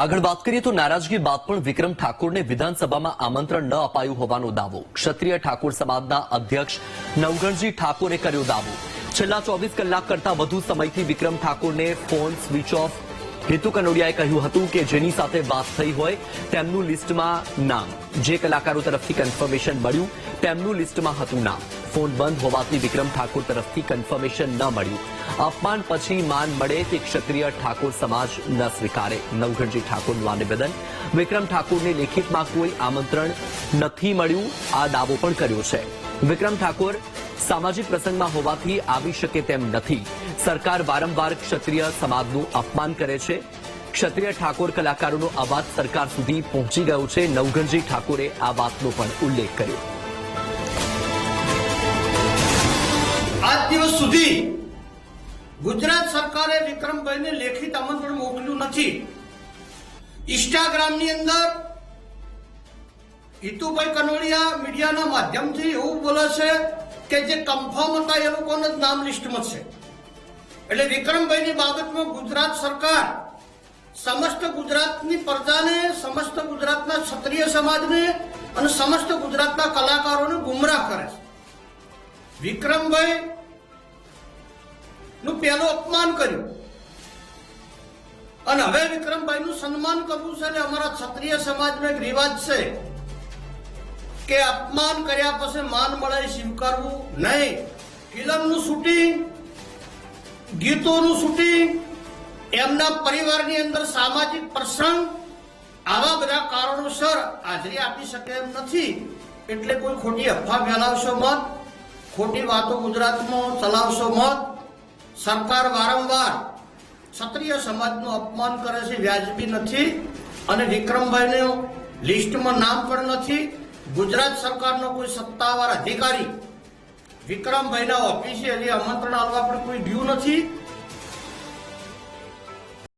આગળ વાત કરીએ તો નારાજગી બાદ પણ વિક્રમ ઠાકોરને વિધાનસભામાં આમંત્રણ ન અપાયું હોવાનો દાવો. ક્ષત્રિય ઠાકોર સમાજના અધ્યક્ષ નવગણજી ઠાકોરે કર્યો દાવો. છેલ્લા ચોવીસ કલાક કરતા વધુ સમયથી વિક્રમ ઠાકોરને ફોન સ્વિચ ઓફ. હેતુ કનોડિયાએ કહ્યું હતું કે જેની સાથે વાત થઈ હોય તેમનું લિસ્ટમાં નામ. જે કલાકારો તરફથી કન્ફર્મેશન મળ્યું, તેમનું લિસ્ટમાં હતું નામ. ફોન બંધ હોવાથી વિક્રમ ઠાકોર તરફથી કન્ફર્મેશન ન મળ્યું. અપમાન પછી માન મળે તે ક્ષત્રિય ઠાકોર સમાજ ન સ્વીકારે. નવઘણજી ઠાકોરનું આ નિવેદન. વિક્રમ ઠાકોરને લેખિતમાં કોઈ આમંત્રણ નથી મળ્યું. આ દાવો પણ કર્યો છે. વિક્રમ ઠાકોર સામાજિક પ્રસંગમાં હોવાથી આવી શકે તેમ નથી. સરકાર વારંવાર ક્ષત્રિય સમાજનું અપમાન કરે છે. ક્ષત્રિય ઠાકોર કલાકારોનો અવાજ સરકાર સુધી પહોંચી ગયો છે. નવઘણજી ઠાકોરે આ વાતનો પણ ઉલ્લેખ કર્યો. દિવસ સુધી ગુજરાત સરકારે વિક્રમભાઈને લેખિત આમંત્રણ મોકલ્યું નથી. ઇન્સ્ટાગ્રામની અંદર હિતુભાઈ કનોડિયા મીડિયાના માધ્યમથી એવું બોલે છે કે જે કન્ફર્મ હતા એ લોકોના જ નામ લિસ્ટમાં છે. એટલે વિક્રમભાઈની બાબતમાં ગુજરાત સરકાર સમસ્ત ગુજરાતની પ્રજાને, સમસ્ત ગુજરાતના ક્ષત્રિય સમાજને અને સમસ્ત ગુજરાતના કલાકારોને ગુમરાહ કરે છે. વિક્રમભાઈ નું પહેલું અપમાન કર્યું. અને હવે વિક્રમભાઈ નું સન્માન કરવું છે ને અમારા ક્ષત્રિય સમાજનો એક રિવાજ છે કે અપમાન કર્યા પછી માન મળે સ્વીકારવું નહીં. ફિલ્મનું શૂટિંગ, ગીતોનું શૂટિંગ, એમના પરિવારની અંદર સામાજિક પ્રસંગ, આવા બધા કારણોસર હાજરી આપી શકે એમ નથી. એટલે કોઈ ખોટી અફવા ફેલાવશો મત, ખોટી વાતો ગુજરાતમાં ચલાવશો મત. સરકાર વારંવાર ક્ષત્રિય સમાજનું અપમાન કરે છે, વ્યાજબી નથી. અને વિક્રમભાઈનું લિસ્ટમાં નામ પણ નથી. ગુજરાત સરકારનો કોઈ સત્તાવાર અધિકારી વિક્રમભાઈના હજી આમંત્રણ આપવા પણ કોઈ ડ્યુ નથી.